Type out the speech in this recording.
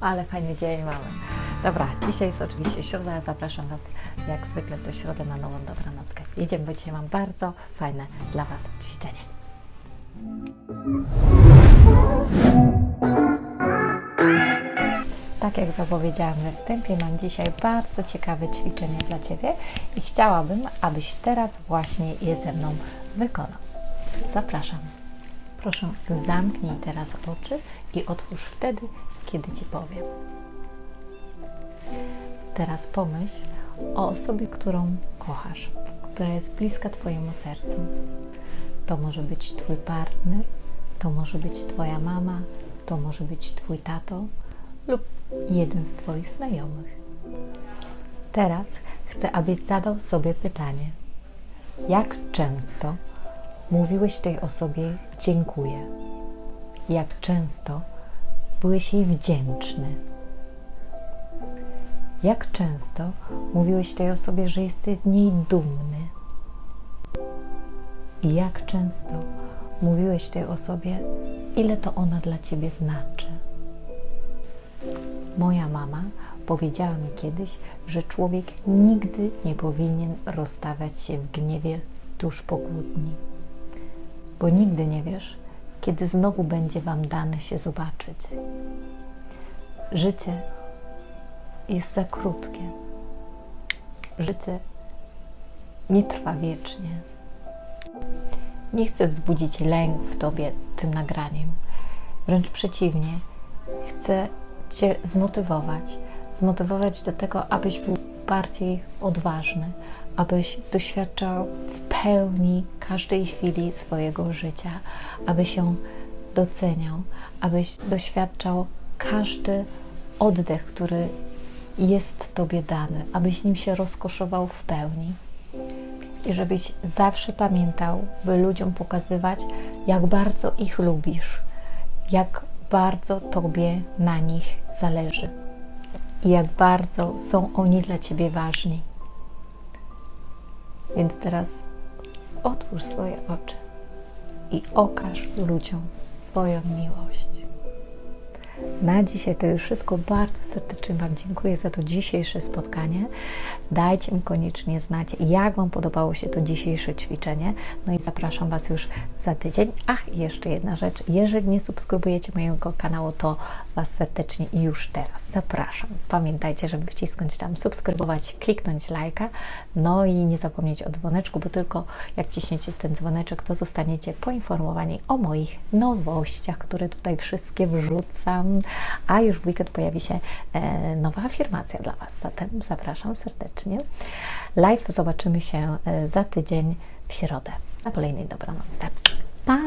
Ale fajny dzień mamy. Dobra, dzisiaj jest oczywiście środa, zapraszam Was jak zwykle co środę na nową dobranockę. Jedziemy, bo dzisiaj mam bardzo fajne dla Was ćwiczenie. Tak jak zapowiedziałam we wstępie, mam dzisiaj bardzo ciekawe ćwiczenie dla Ciebie i chciałabym, abyś teraz właśnie je ze mną wykonał. Zapraszam. Proszę, zamknij teraz oczy i otwórz wtedy, kiedy Ci powiem. Teraz pomyśl o osobie, którą kochasz, która jest bliska Twojemu sercu. To może być Twój partner, to może być Twoja mama, to może być Twój tato lub jeden z Twoich znajomych. Teraz chcę, abyś zadał sobie pytanie: jak często mówiłeś tej osobie dziękuję? Jak często byłeś jej wdzięczny? Jak często mówiłeś tej osobie, że jesteś z niej dumny? I jak często mówiłeś tej osobie, ile to ona dla ciebie znaczy? Moja mama powiedziała mi kiedyś, że człowiek nigdy nie powinien rozstawać się w gniewie tuż po kłótni, bo nigdy nie wiesz, kiedy znowu będzie Wam dane się zobaczyć. Życie jest za krótkie. Życie nie trwa wiecznie. Nie chcę wzbudzić lęk w Tobie tym nagraniem. Wręcz przeciwnie, chcę Cię zmotywować. Zmotywować do tego, abyś był bardziej odważny, abyś doświadczał w pełni każdej chwili swojego życia, abyś się doceniał, abyś doświadczał każdy oddech, który jest Tobie dany, abyś nim się rozkoszował w pełni. I żebyś zawsze pamiętał, by ludziom pokazywać, jak bardzo ich lubisz, jak bardzo Tobie na nich zależy i jak bardzo są oni dla Ciebie ważni. Więc teraz otwórz swoje oczy i okaż ludziom swoją miłość. Na dzisiaj to już wszystko. Bardzo serdecznie Wam dziękuję za to dzisiejsze spotkanie. Dajcie mi koniecznie znać, jak Wam podobało się to dzisiejsze ćwiczenie. No i zapraszam Was już za tydzień. Ach, jeszcze jedna rzecz. Jeżeli nie subskrybujecie mojego kanału, to Was serdecznie już teraz zapraszam. Pamiętajcie, żeby wcisnąć tam subskrybować, kliknąć lajka, no i nie zapomnieć o dzwoneczku, bo tylko jak wciśniecie ten dzwoneczek, to zostaniecie poinformowani o moich nowościach, które tutaj wszystkie wrzucam. A już w weekend pojawi się e, nowa afirmacja dla Was. Zatem zapraszam serdecznie. Live zobaczymy się e, za tydzień w środę na kolejnej dobranocce. Pa!